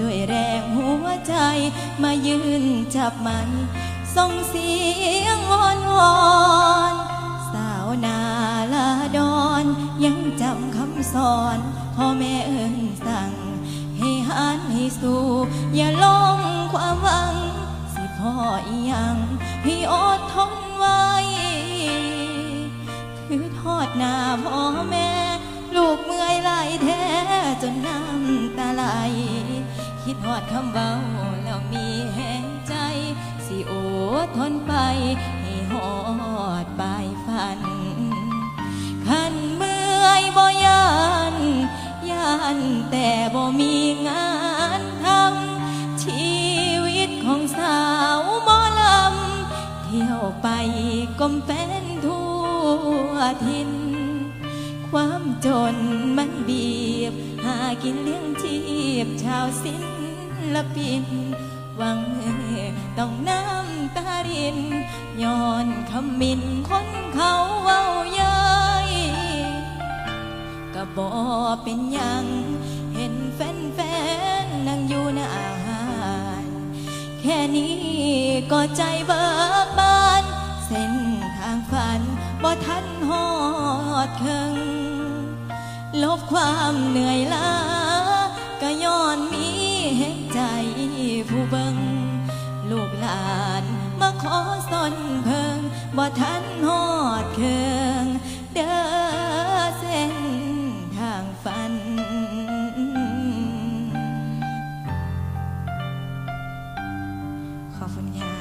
ด้วยแรงหัวใจมายืนจับมันส่งเสียงวอนวอนสาวนาลาดอนยังจำคำสอนพ่อแม่เอินสั่ง ให้หันให้สู้อย่าลงความหวัง สิพ่ออียังให้อดทนไว้คือทอดหน้าพ่อแม่ ลูกเมื่อยไหลแท้จนน้ำตาไหล คิดหอดคำเบาแล้วมีแห้งใจ สิโอทนไป ให้หอดปลายฝัน ขันเมื่อยบ่ยันยันแต่บ่มีงานทำชีวิตของสาวหมอลำ เที่ยวไปก้มเป็นทั่วทิน ความจนมันบีบ หากินเลี้ยงชีพชาวศิลปิน หวังต้องน้ำตารินย้อนคำมินคนเขาเว้าเย้ยก็บอเป็นยังเห็นแฟนๆนั่งอยู่หน้าอาแค่นี้ก็ใจเบิกบาน เส้นทางฝันบ่ทันหอดเคิง ลบความเหนื่อยล้าก็ย้อนมีแห่งใจผู้เบิงลูกหลานมาขอสนเพิงบ่ทันหอดเคืองเด้อเส้นทางฝันขอบคุณค่ะ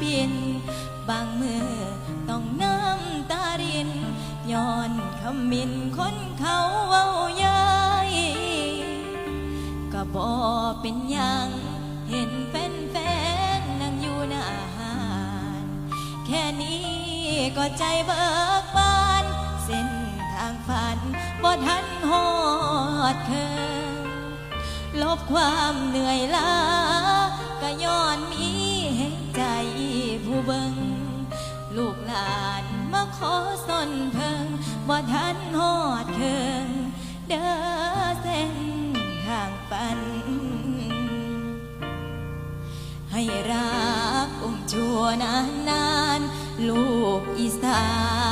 ปิน บางมือต้องน้ำตารินย้อนคำมินคนเขาเว้าย้ยก็บอเป็นยังเห็นแฟนๆนั่งอยู่หน้าอาหารแค่นี้ก็ใจเบิกบาน เส้นทางฝันบ่ทันหอดเคิงลบความเหนื่อยล้าก็ย้อนมี เบิงลูกหลานมาขอสนเพิงบ่ทันหอดเคิงเด้อเส้นทางฝัน ให้รักอุ้มชัวนานนานลูกอีสาน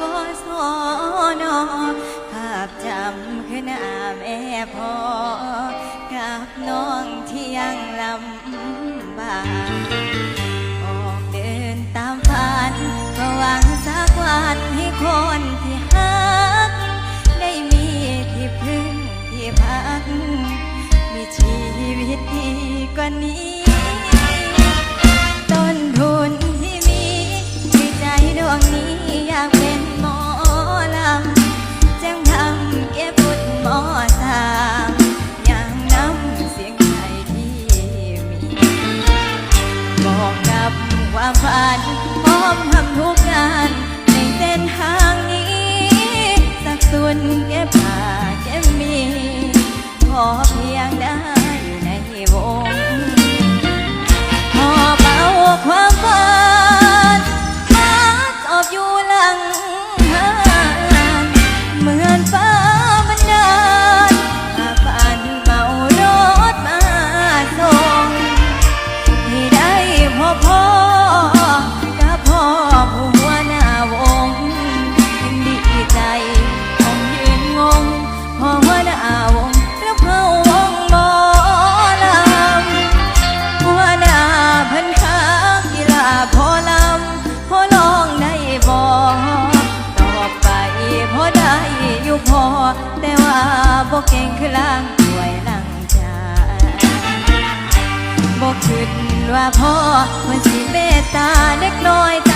กศนภาพจำคือหน้าแม่พ่อกับน้องที่ยังลำบากออกเดินตามฝันก็หวังสักวันให้คนที่ฮัก ได้มีที่พึ่งที่พัก มีชีวิตดีกว่านี้ ความฝันพร้อมทำทุกงานในเส้นทางนี้ สักส่วนแก่ผ่าแก่มี ขอเพียงได้ พ่อมันสิเมตตาเล็กน้อย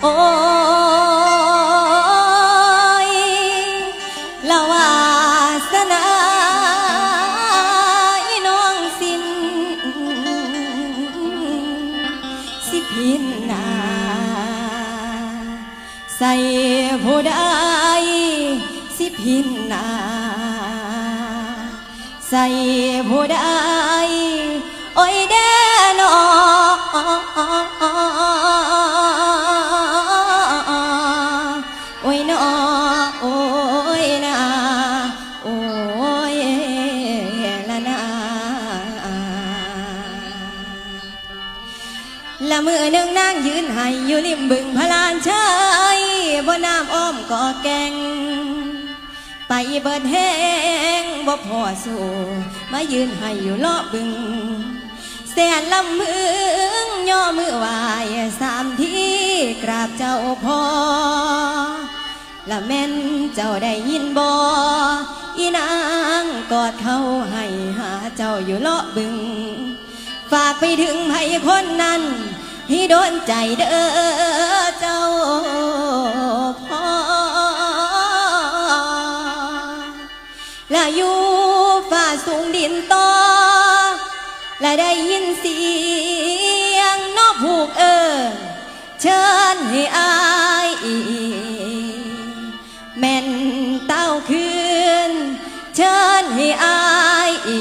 哦。 ก็แก่ง ไปเบิดแหงบ่พอสู้มายืนให้อยู่เลาะบึงเสีนลำมือย่อมือวายสามทีกราบเจ้าพอละแม่นเจ้าได้ยินบ่อีนางกอดเขาให้หาเจ้าอยู่เลาะบึง ฝากไปถึงให้คนนั้นที่โดนใจเด้อเจ้า และอยู่ฝ่าสูงดินต่อ และได้ยินเสียงนอกผูกเอิญเชิญให้อายอีแม่นเต้าคืน เชิญให้อายอี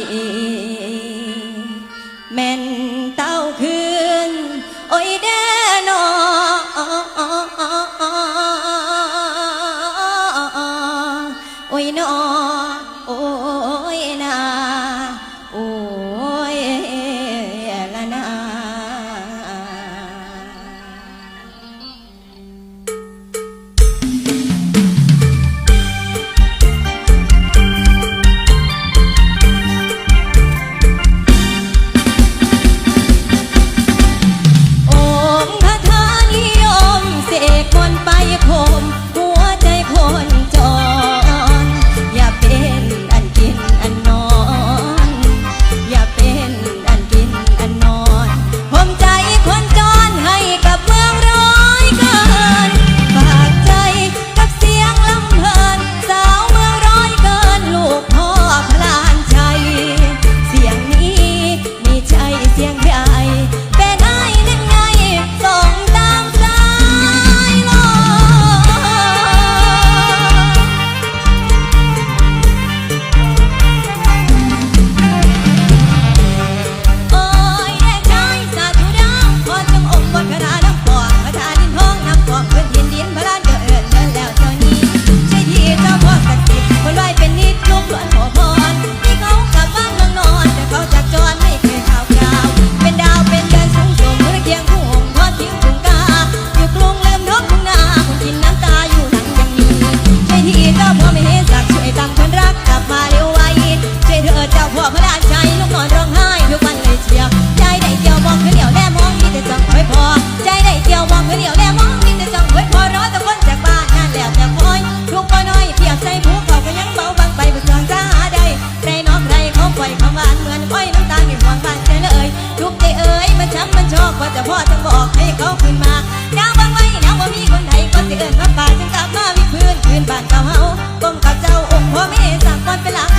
Pamela.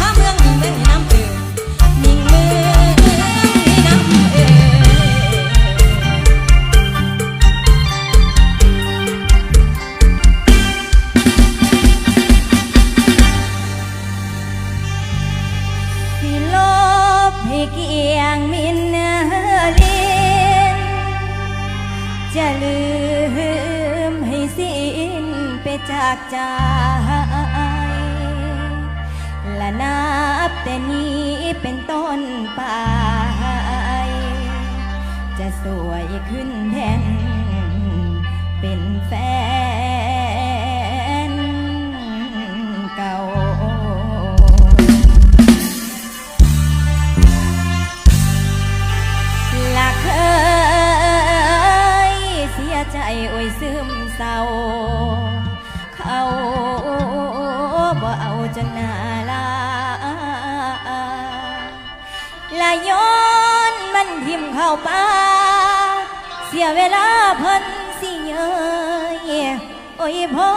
อยพอ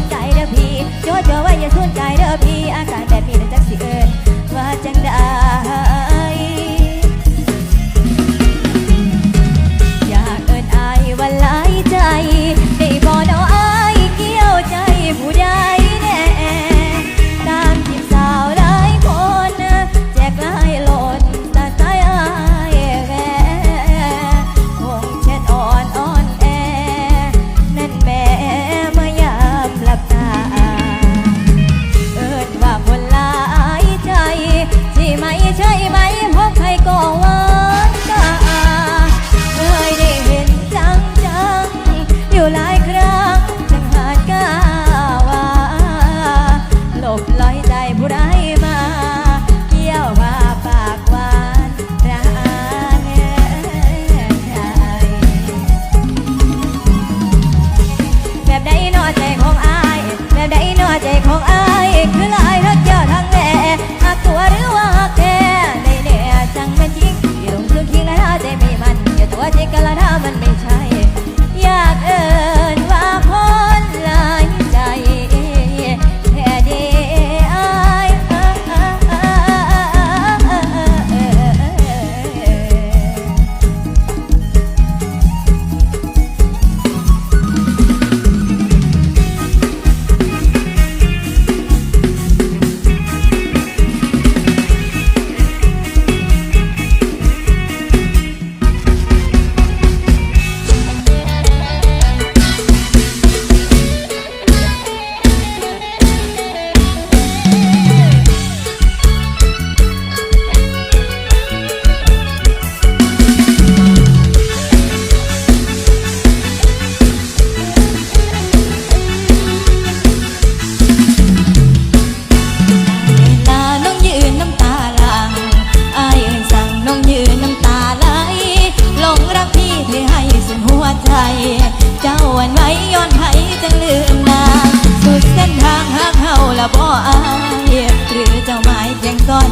นใจเด้อพี่โจโจว่าอย่าสนใจเด้อพี่อาการแบบนั้นจักสิเอิญว่าจังได้อยากเอิญอายว่าหลายใจ ได้บ่เนาะอายเกี่ยวใจผู้ใด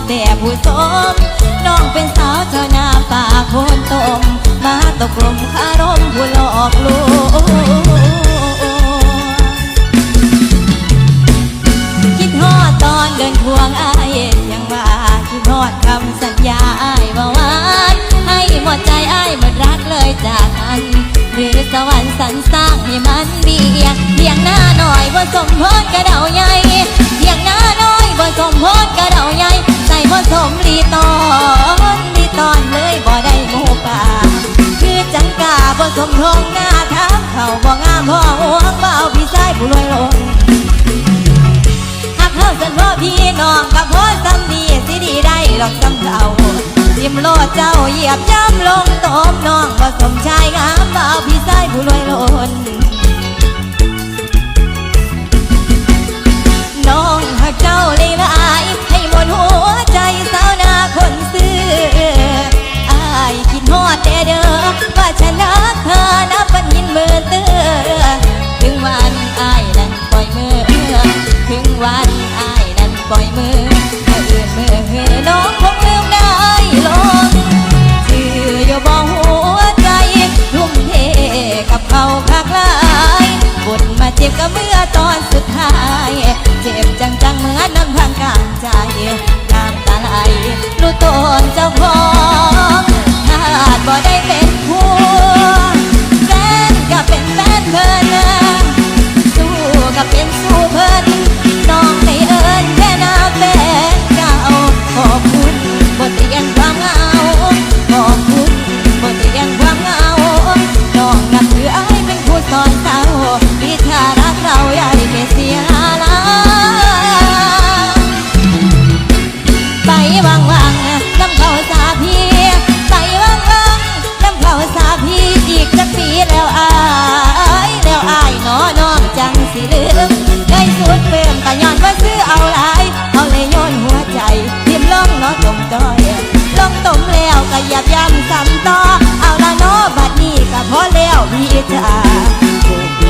แต่ผู้สมน้องเป็นสาวชาวนาป่าโคนตม มาตกลมคารมผู้หลอกลวงคิดฮอดตอนเดินทวงอายยังว่าคิดฮอดคำสัญญาอายบ่าวานให้หมดใจอายหมดรักเลยจากกันหรือสวรรค์สรรสร้างให้มันเบียเพียงหน้าหน่อยว่าสมพรกระเดาใหญ่เพียงหน้า บ่สมโพธกระเดาใหญ่ใส่บ่สมรีตอนรีตอนเลยบ่ได้หมูป่าคือจังกาบ่สมทงหน้าทางเขาบ่งามพ่อหัวเบาพี่ชายผู้รวยลงหากเขาสันพ่อพี่น้องกับพ่อซ้ำดีสิดีได้หรอกซ้ำเก่าจิ้มโลดเจ้าเหยียบจ้ำลงตอมน้องบ่สมชายงามเบาพี่ชายผู้รวยล้ อว่าฉันรักเธอนับปันยินมือเตือถึงวันอายนั้นปล่อยมือถึงวันอายนั้นปล่อยมือเมื่ออื่นมือน้องคงลืมได้ลงชื่ออยู่บ่หัวใจทุ่มเทกับเขาคักลายบนมาเจ็บกับเมื่อตอนสุดท้ายเจ็บจังจังๆเหมือนน้ำทางกลางใจน้ำตาไหลรู้ตนเจ้าของ เหยับย้ำซ้ำต่อเอาละโนบัดนี้ก็พอแล้วพี่จ๋า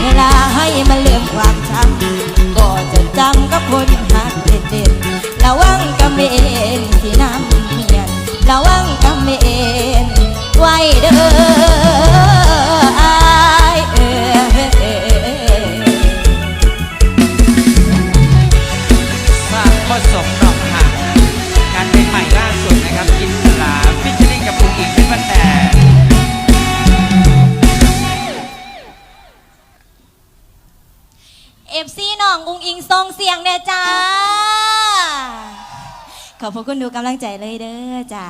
เวลาให้มันเลื่อมความช้ำก็จะจำกับคนหักเด็ดๆระวังกำเมนที่น้ำเมียนระวังกำเมนไว้เด้อ ขอบพระคุณดูกำลังใจเลยเด้อจ้า